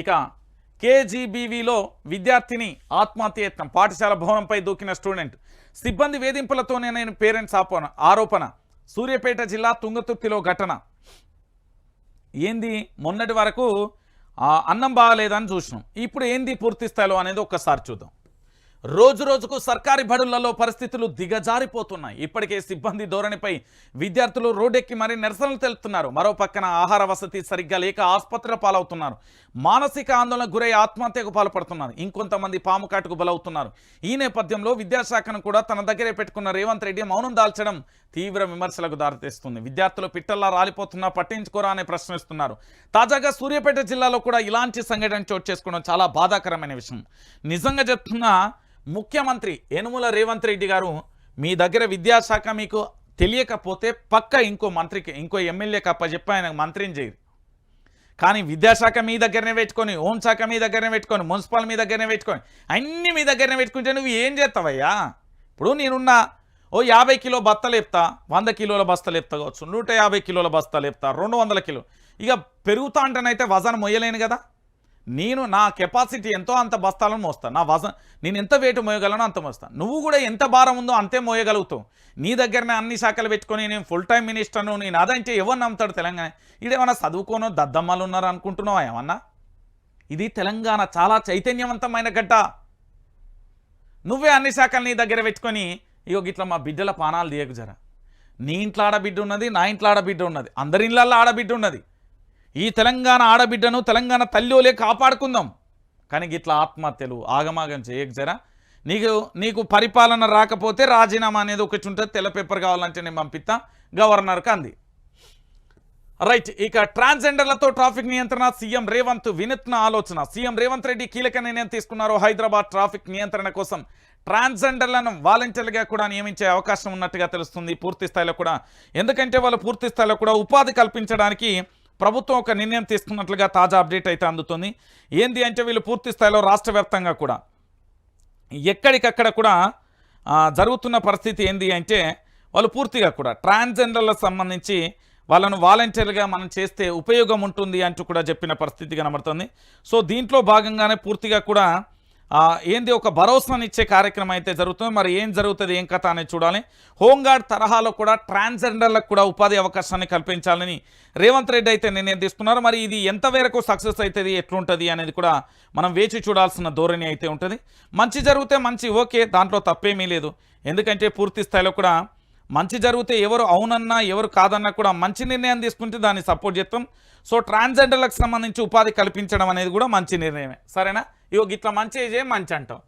ఇక కేజీబీవీలో విద్యార్థిని ఆత్మహత్యయత్నం పాఠశాల భవనంపై దూకిన స్టూడెంట్. సిబ్బంది వేధింపులతోనే నేను పేరెంట్స్ ఆపోన ఆరోపణ. సూర్యాపేట జిల్లా తుంగతుర్తిలో ఘటన. ఏంది? మొన్నటి వరకు అన్నం బాగాలేదని చూసినాం. ఇప్పుడు ఏంది పూర్తి స్థాయిలో అనేది ఒక్కసారి చూద్దాం. రోజు రోజుకు సర్కారీ బడులలో పరిస్థితులు దిగజారిపోతున్నాయి. ఇప్పటికే సిబ్బంది ధోరణిపై విద్యార్థులు రోడ్డెక్కి మరీ నిరసనలు తెలుపుతున్నారు. మరో పక్కన ఆహార వసతి సరిగ్గా లేక ఆసుపత్రుల పాలవుతున్నారు. మానసిక ఆందోళనకు గురై ఆత్మహత్యకు పాల్పడుతున్నారు. ఇంకొంతమంది పాము కాటుకు బలవుతున్నారు. ఈ నేపథ్యంలో విద్యాశాఖను కూడా తన దగ్గరే పెట్టుకున్న రేవంత్ రెడ్డి మౌనం దాల్చడం తీవ్ర విమర్శలకు దారితీస్తుంది. విద్యార్థులు పిట్టల్లా రాలిపోతున్నా పట్టించుకోరా అని ప్రశ్నిస్తున్నారు. తాజాగా సూర్యాపేట జిల్లాలో కూడా ఇలాంటి సంఘటన చోటు చేసుకోవడం చాలా బాధాకరమైన విషయం. నిజంగా చెప్తున్నా ముఖ్యమంత్రి యనుమల రేవంత్ రెడ్డి గారు మీ దగ్గర విద్యాశాఖ మీకు తెలియకపోతే పక్క ఇంకో మంత్రికి ఇంకో ఎమ్మెల్యే కప్ప చెప్పి ఆయన మంత్రిని చేయరు. కానీ విద్యాశాఖ మీ దగ్గరనే పెట్టుకొని హోంశాఖ మీ దగ్గరనే పెట్టుకొని మున్సిపల్ మీ దగ్గరనే పెట్టుకొని అన్నీ మీ దగ్గరనే పెట్టుకుంటే నువ్వు ఏం చేస్తావయ్యా? ఇప్పుడు నేనున్న ఓ యాభై కిలో బస్తా లేపుతా వంద కిలోల బస్త లేపుతా కావచ్చు నూట యాభై కిలోల బస్తా లేపుతా రెండు వందల కిలో. ఇక పెరుగుతా అంటేనైతే వజన మొయ్యలేను కదా. నేను నా కెపాసిటీ ఎంతో అంత బస్తాలను మోస్తాను నా వజన్ నేను ఎంత వెయిట్ మోయగలను అంత మోస్తాను నువ్వు కూడా ఎంత భారం ఉందో అంతే మోయగలుగుతావు. నీ దగ్గరనే అన్ని శాఖలు పెట్టుకొని నేను ఫుల్ టైం మినిస్టర్ను నేను అదంటే ఎవరు నమ్ముతాడు తెలంగాణ? ఇదేమన్నా చదువుకోను దద్దమ్మలు ఉన్నారు అనుకుంటున్నావా ఏమన్నా? ఇది తెలంగాణ చాలా చైతన్యవంతమైన గడ్డ నువ్వే అన్ని శాఖలు నీ దగ్గర పెట్టుకొని ఇగో గిట్లా మా బిడ్డల పానాలు తీయకు జర. నీ ఇంట్లో ఆడబిడ్డ ఉన్నది నా ఇంట్లో ఆడబిడ్డ ఉన్నది. అందరి ఇళ్ళల్లో ఆడబిడ్డ ఉన్నది. ఈ తెలంగాణ ఆడబిడ్డను తెలంగాణ తల్లిలే కాపాడుకుందాం. కానీ గిట్లా ఆత్మహత్యలు ఆగమాగం చేయక జరా. నీకు నీకు పరిపాలన రాకపోతే రాజీనామా అనేది ఒకటి ఉంటుంది తెల్ల పేపర్ కావాలంటే నేను పంపిస్తా గవర్నర్కి అంది. రైట్ ఇక ట్రాన్స్జెండర్లతో ట్రాఫిక్ నియంత్రణ సీఎం రేవంత్ వినూత్న ఆలోచన. సీఎం రేవంత్ రెడ్డి కీలక నిర్ణయం తీసుకున్నారు హైదరాబాద్ ట్రాఫిక్ నియంత్రణ కోసం. ట్రాన్స్జెండర్లను వాలంటీర్లుగా కూడా నియమించే అవకాశం ఉన్నట్టుగా తెలుస్తుంది పూర్తి స్థాయిలో కూడా. ఎందుకంటే వాళ్ళు పూర్తి స్థాయిలో కూడా ఉపాధి కల్పించడానికి ప్రభుత్వం ఒక నిర్ణయం తీసుకున్నట్లుగా తాజా అప్డేట్ అయితే అందుతుంది. ఏంది అంటే వీళ్ళు పూర్తి స్థాయిలో రాష్ట్ర కూడా. ఎక్కడికక్కడ కూడా జరుగుతున్న పరిస్థితి ఏంది అంటే వాళ్ళు పూర్తిగా కూడా ట్రాన్స్జెండర్లకు సంబంధించి వాళ్ళను వాలంటీర్గా మనం చేస్తే ఉపయోగం ఉంటుంది అంటూ కూడా చెప్పిన పరిస్థితి కనబడుతుంది. సో దీంట్లో భాగంగానే పూర్తిగా కూడా ఏంది ఒక భరోసానిచ్చే కార్యక్రమం అయితే జరుగుతుంది. మరి ఏం జరుగుతుంది? ఏం కథ అనేది చూడాలి. హోంగార్డ్ తరహాలో కూడా ట్రాన్స్జెండర్లకు కూడా ఉపాధి అవకాశాన్ని కల్పించాలని రేవంత్ రెడ్డి అయితే నిర్ణయం తీసుకున్నారు. మరి ఇది ఎంత మేరకు సక్సెస్ అవుతుంది? ఎట్లుంటుంది? అనేది కూడా మనం వేచి చూడాల్సిన ధోరణి అయితే ఉంటుంది. మంచి జరిగితే మంచి ఓకే దాంట్లో తప్పేమీ లేదు. ఎందుకంటే పూర్తి స్థాయిలో కూడా మంచి జరిగితే ఎవరు అవునన్నా ఎవరు కాదన్నా కూడా మంచి నిర్ణయం తీసుకుంటే దాన్ని సపోర్ట్ చేస్తాం. సో ట్రాన్స్జెండర్లకు సంబంధించి ఉపాధి కల్పించడం అనేది కూడా మంచి నిర్ణయమే. సరేనా? ఇగో గిట్లా మంచి చేయ మంచి అంటాం